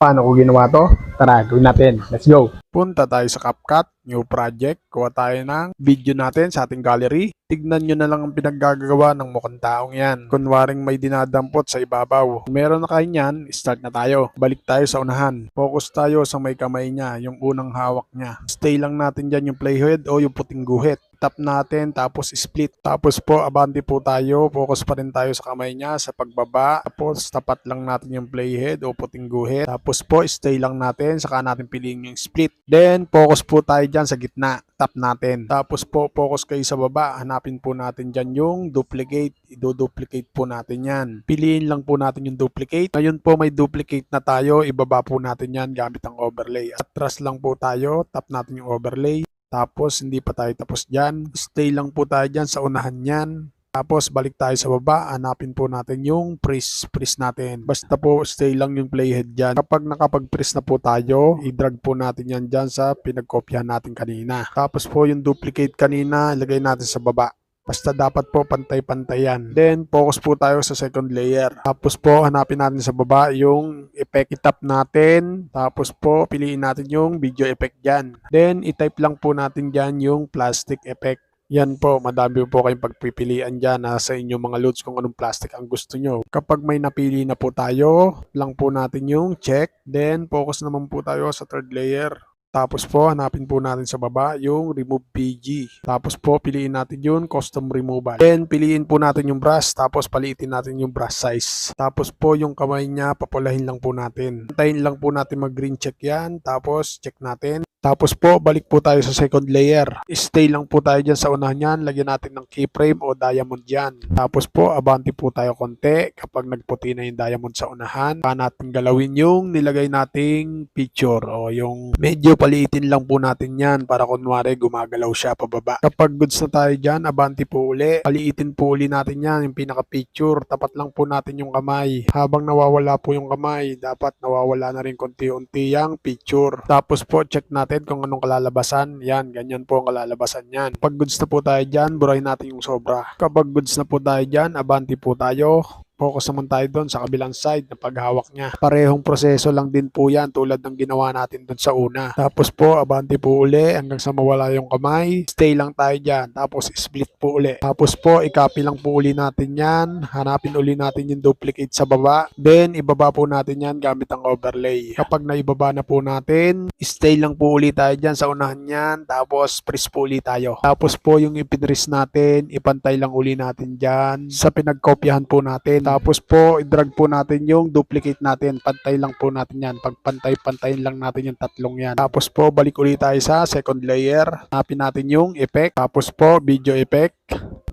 Paano ko ginawa to? Tara, gawin natin. Let's go! Punta tayo sa CapCut, new project. Kuha tayo ng video natin sa ating gallery. Tignan nyo na lang ang pinaggagawa ng mukhang taong yan. Kunwaring may dinadampot sa ibabaw. Kung meron na kayo niyan, start na tayo. Balik tayo sa unahan. Focus tayo sa may kamay niya, yung unang hawak niya. Stay lang natin dyan yung playhead o yung puting guhit. Tap natin, tapos split. Tapos po, abante po tayo. Focus pa rin tayo sa kamay niya, sa pagbaba. Tapos, tapat lang natin yung playhead o puting guhit. Tapos po, stay lang natin. Saka natin piliin yung split. Then, focus po tayo dyan sa gitna. Tap natin. Tapos po, focus kayo sa baba. Hanapin po natin dyan yung duplicate. I-duplicate po natin yan. Piliin lang po natin yung duplicate. Ngayon po, may duplicate na tayo. Ibaba po natin yan gamit ang overlay. Atras lang po tayo. Tap natin yung overlay. Tapos, hindi pa tayo tapos dyan. Stay lang po tayo dyan sa unahan yan. Tapos, balik tayo sa baba. Hanapin po natin yung press, press natin. Basta po, stay lang yung playhead dyan. Kapag nakapag-press na po tayo, i-drag po natin yan dyan sa pinagkopyahan natin kanina. Tapos po, yung duplicate kanina, ilagay natin sa baba. Basta dapat po pantay-pantay yan. Then, focus po tayo sa second layer. Tapos po, hanapin natin sa baba yung effect. I-tap natin. Tapos po, piliin natin yung video effect dyan. Then, i-type lang po natin dyan yung plastic effect. Yan po, madami po kayong pagpipilian dyan na sa inyong mga loads kung anong plastic ang gusto nyo. Kapag may napili na po tayo, lang po natin yung check. Then, focus naman po tayo sa third layer. Tapos po, hanapin po natin sa baba yung remove PG. Tapos po, piliin natin yung custom removal. Then, piliin po natin yung brush. Tapos, paliitin natin yung brush size. Tapos po, yung kamay niya, papulahin lang po natin. Antayin lang po natin mag-green check yan. Tapos, check natin. Tapos po, balik po tayo sa second layer. Stay lang po tayo dyan sa unahan yan. Lagyan natin ng keyframe o diamond dyan. Tapos po, abanti po tayo konti. Kapag nagputi na yung diamond sa unahan, pa natin galawin yung nilagay nating picture o yung medyo paliitin lang po natin yan para kunwari gumagalaw siya pababa. Kapag goods na tayo dyan, abanti po uli. Paliitin po uli natin yan, yung pinaka-picture. Tapat lang po natin yung kamay. Habang nawawala po yung kamay, dapat nawawala na rin konti-unti yung picture. Tapos po, check natin kung anong kalalabasan. Yan, ganyan po ang kalalabasan yan. Pag goods na po tayo dyan, burahin natin yung sobra. Kapag goods na po tayo dyan, abanti po tayo. Focus naman tayo doon sa kabilang side na paghawak niya. Parehong proseso lang din po yan tulad ng ginawa natin doon sa una. Tapos po, abanti po uli hanggang sa mawala yung kamay. Stay lang tayo dyan. Tapos split po uli. Tapos po, i-copy lang po uli natin yan. Hanapin uli natin yung duplicate sa baba. Then, ibaba po natin yan gamit ang overlay. Kapag naibaba na po natin, stay lang po uli tayo dyan sa unahan yan. Tapos, press po uli tayo. Tapos po, yung ipinress natin, ipantay lang uli natin dyan sa pinagkopyahan po natin. Tapos po, i-drag po natin yung duplicate natin. Pantay lang po natin yan. Pag pantay-pantayin lang natin yung tatlong yan. Tapos po, balik ulit tayo sa second layer. Hanapin natin yung effect. Tapos po, video effect.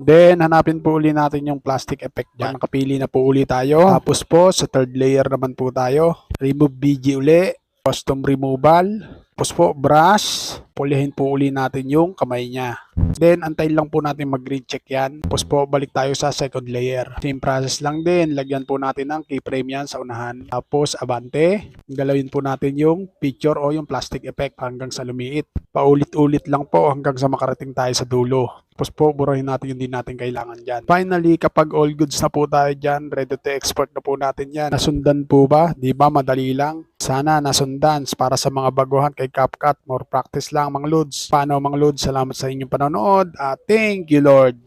Then, hanapin po uli natin yung plastic effect dyan. Nakapili na po uli tayo. Tapos po, sa third layer naman po tayo. Remove BG uli. Custom removal. Tapos po, brush. Pulihin po uli natin yung kamay niya. Then, antayin lang po natin mag-green check yan. Tapos po, balik tayo sa second layer. Same process lang din. Lagyan po natin ng keyframe yan sa unahan. Tapos, abante. Galawin po natin yung picture o yung plastic effect hanggang sa lumiit. Paulit-ulit lang po hanggang sa makarating tayo sa dulo. Tapos po, burahin natin yung di natin kailangan dyan. Finally, kapag all goods na po tayo dyan, ready to export na po natin yan. Nasundan po ba? Di ba? Madali lang. Sana nasundan para sa mga baguhan kay CapCut. More practice lang mga loads. Paano mga loads? Salamat sa inyong panonood. At thank you Lord.